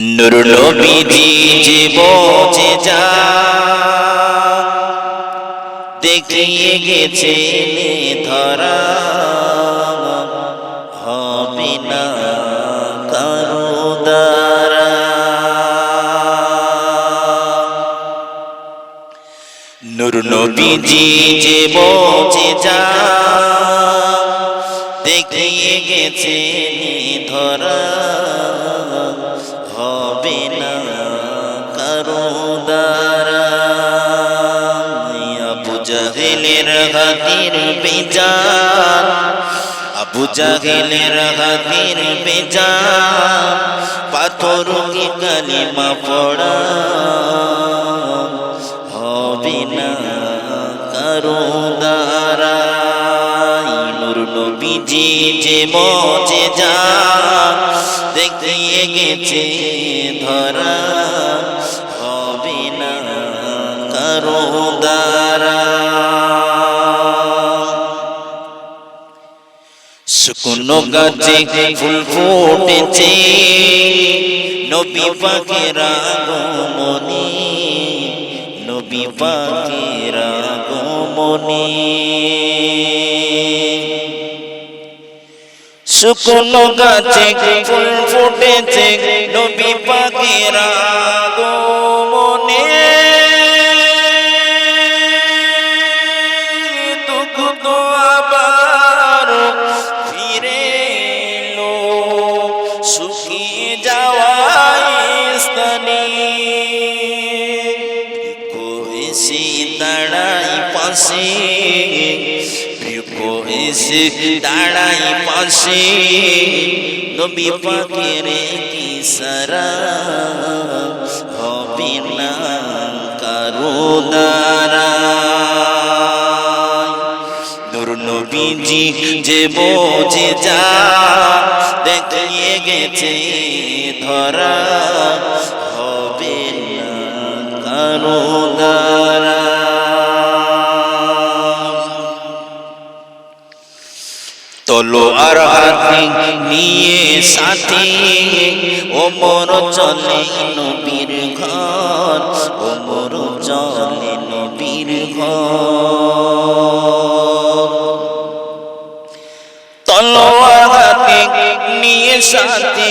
নুর যে দেখিয়ে গেছে ধরা হবে না কারও দ্বারা। নবীজি যে বোঝে যা দেখিয়ে গেছে ধরা হবে না কারও দ্বারা হাতির বেজান আবু জাহেলের হাতির বেজান পাথর কি কালিমা পড়া। হবে না কারও নবীজি যে মজে যা দেখিয়ে গেছে ধরা হবে না কারও দ্বারা। শুকনো গাছে ফুল ফুটেছে, নবী পাকের আগমনে, নবী পাকের আগমনে। শুকনো গাছে ফুল ফুটেছে নবী পাকের এসে দাঁড়াই পাশে। নবী পাকের কি সারা হবে না কারও দ্বারা। নবীজি যে বোঝে যা, দেখিয়ে গেছে ধরা। আর হাতে নিয়ে সাথে। ওমর চলে নবীর ঘর, ওমর চলে নবীর ঘর। তলোয়ার হাতে নিয়ে সাথে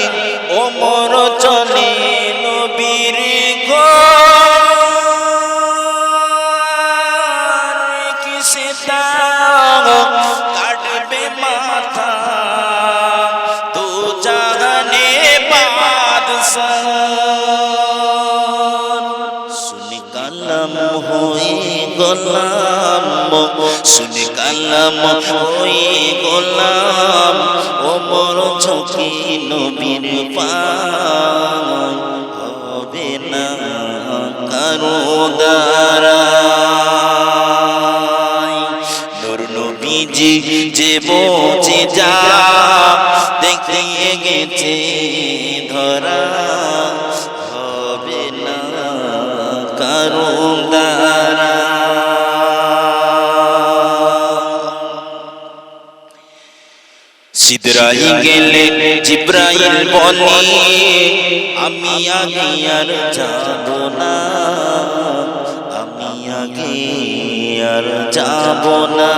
বাদশাহ শুনি কালাম হয়ে গোলাম। শুনি কালাম হয়ে গোলাম। ওমর ঝুঁকি নবীর পায় হবে না কারও দ্বারাই ধরা হবে না কারও দ্বারা সিদরাই গেলে জিব্রাইল বলে, আমি আগে আর যাব না, আমি আগে আর যাব না।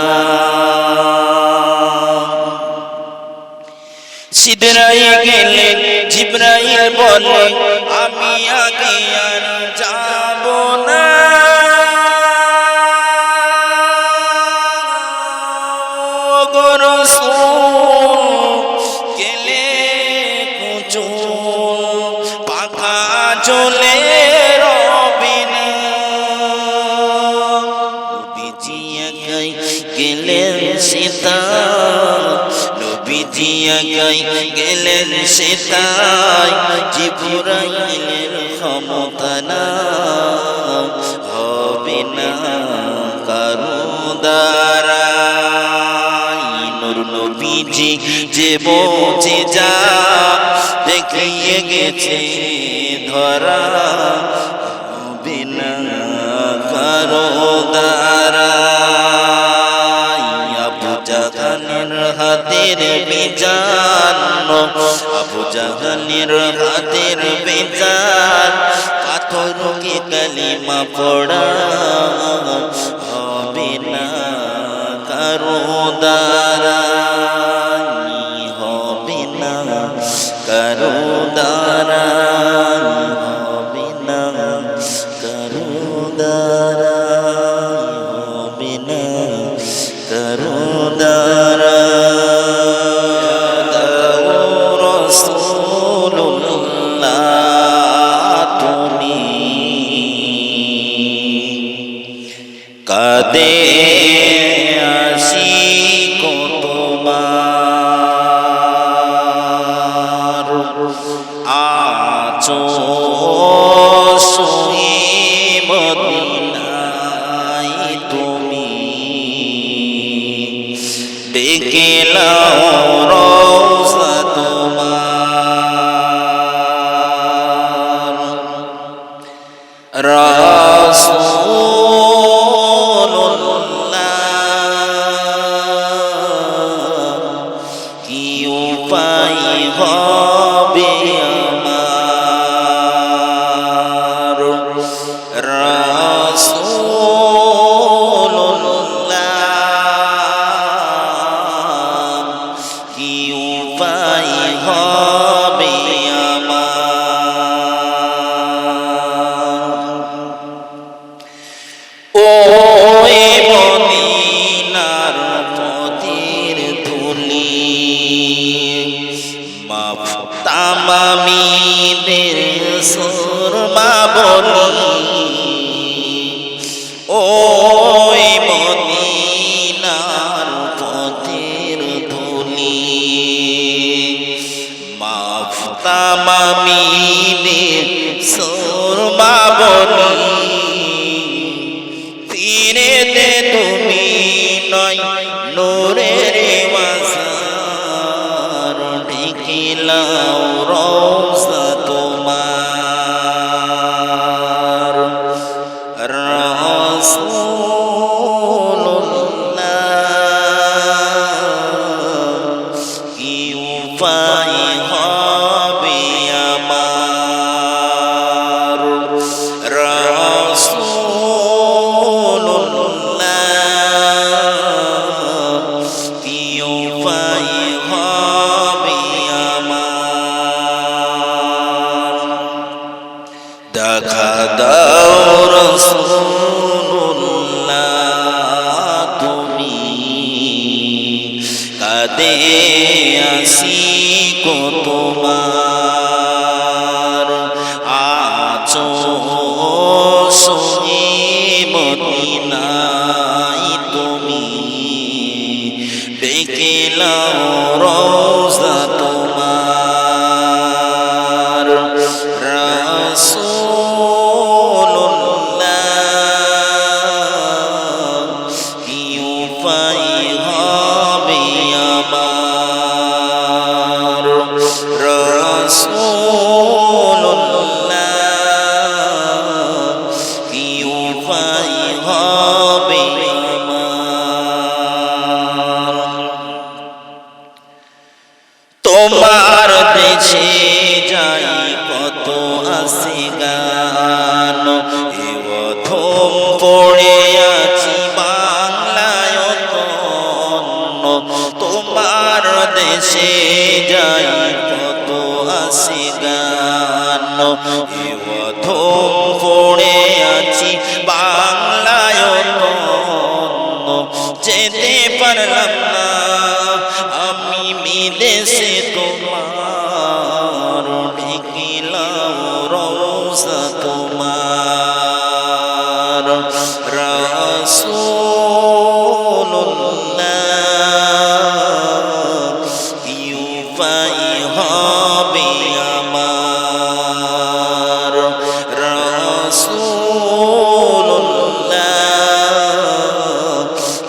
সিদরাই গেলে জিব্রাইল বলে আমি আগে গেলেন সীতায় জিবরাইলের ক্ষমতা না হবে না কারও দ্বারা। নবীজি যে বোঝে যা, দেখিয়ে গেছে ধরা, হবে না কারও দ্বারা। হাতের বিজান আবু জাহানের হাতের বিজান পাথরকে কালিমা পড়া হবে না কারও দ্বারা। হবে আমার। ও মদিনার পথের ধুলি মাফ তামামিদের সুরমা বলি। তামামিদের সুরমা বলি ফিরে দে তুমি নয়, নোরের মাসার ঢেকিলাও রোজা তোমার। রাসূলুল্লাহ, কি উপায় হবে আসি কো তোমার দেশে যাই কত আসে গান। পড়ে আছি বাংলায় যেতে পারলাম উপায় হবে আমার রাসূলুল্লাহ।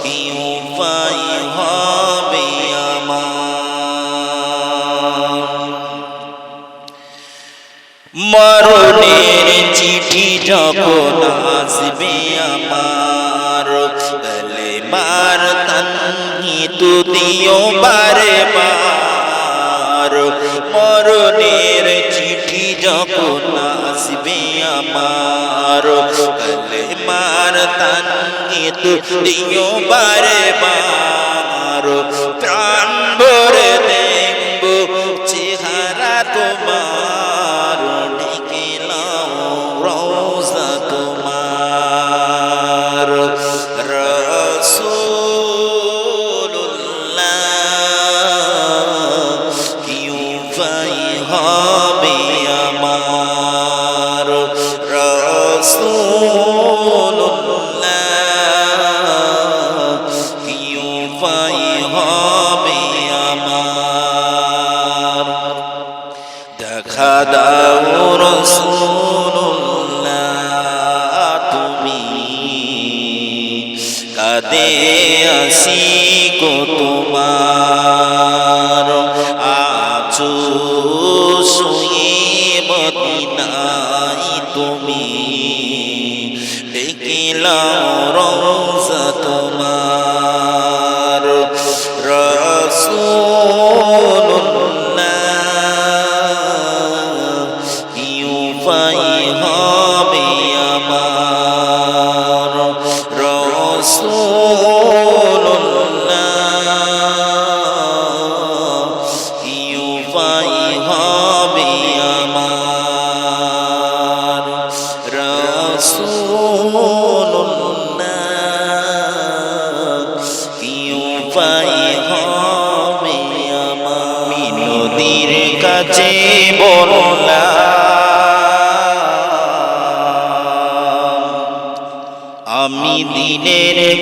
কি হবে আমার। মরণের চিঠি যখন আসবে আমার মার তন্নি মৃত্যু দিও বারে বার মরণের চিঠি যখন আসবে আমার মার তাঙ্গিত দিও বারে বার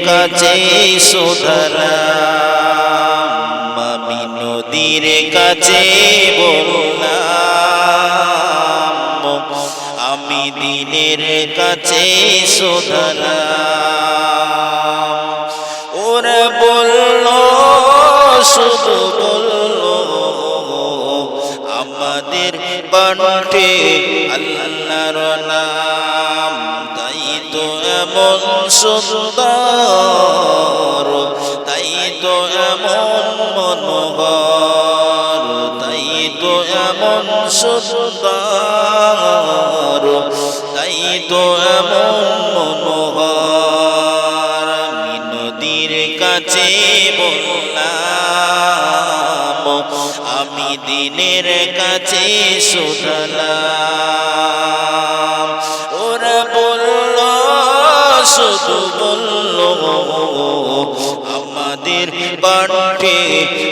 কাছে শোধালাম আমি নদীর কাছে বললাম, আমি দিনের কাছে শোধালাম ওরা বলল, শুধু বলল, আমাদের বান্টে আল্লাহর নাম, তাই তো এমন সুন্দর তাই তো এমন মনোহর, তাই তো এমন সুন্দর, তাই তো এমন মনোহর। আমি কাছে বললাম, আমি দিনের কাছে শোনালাম। বান্টে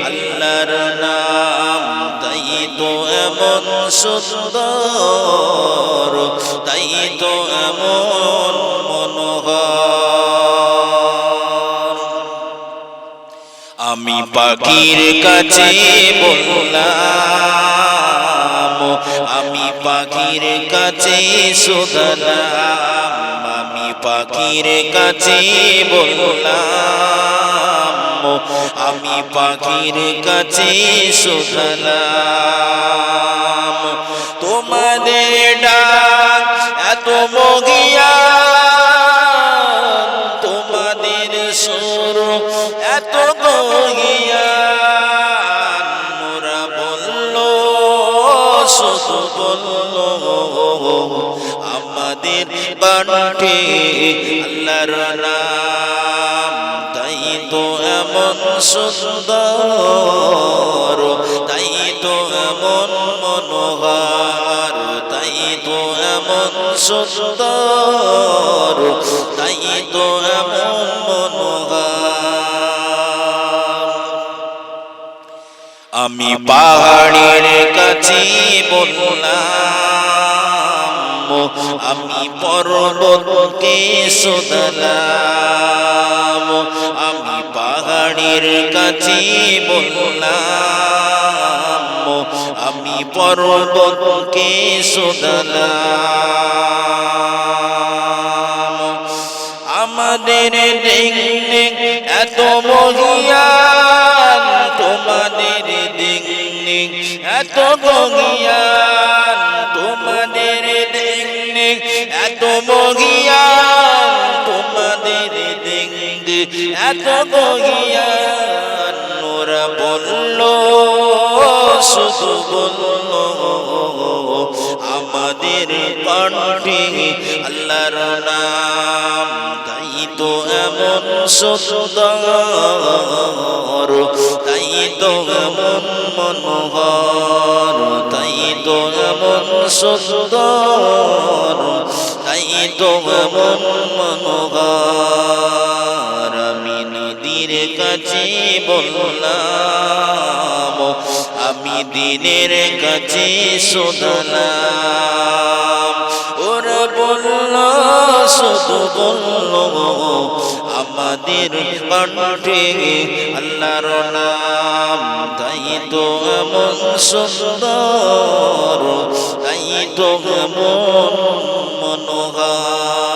আল্লাহর নাম তাই তো এমন সুন্দর, তাই তো এমন মনোহর। আমি পাখির কাছে বললাম, আমি পাখির কাছে শোধালাম আমি পাখির কাছে বললাম আমি পাখির কাছে শোধালাম তোমাদের ডাক এত মগিয়া, তোমাদের সুর এত গহিয়া মোরা বলল, শুধু বলল, আমাদের বান্টে আল্লাহর নাম। সুন্দর। তাই তো এমন মনোহার তাই তো এমন সুন্দর তাই তো এমন মনোহার। আমি পাহাড়ের কাছে বললাম আমি পর্বতকে আমি পাহাড়ের কাছে বললাম, আমি পর্বতকে শোধালাম। আমাদের দেখলে এত মহিয়ান, তোমাদের দেখলে এত মহিয়ান, তোমাদের দেখলে এত মহিয়ান, তোমাদের দেখলে এত মহিয়ান। শুধু বলল আমাদের কণ্ঠে আল্লাহর নাম তাই তো এমন সুন্দর তাই তো এমন মনোহর তাই তো এমন সুন্দর তাই তো এমন মনোহর। নদীর কাছে বললাম, আমি দিনের কাছে শোধলাম ওরা বলল শুধু বলল, আমাদের কণ্ঠে আল্লাহর নাম। তাই তো এমন সুন্দর, তাই তো এমন মনোহর।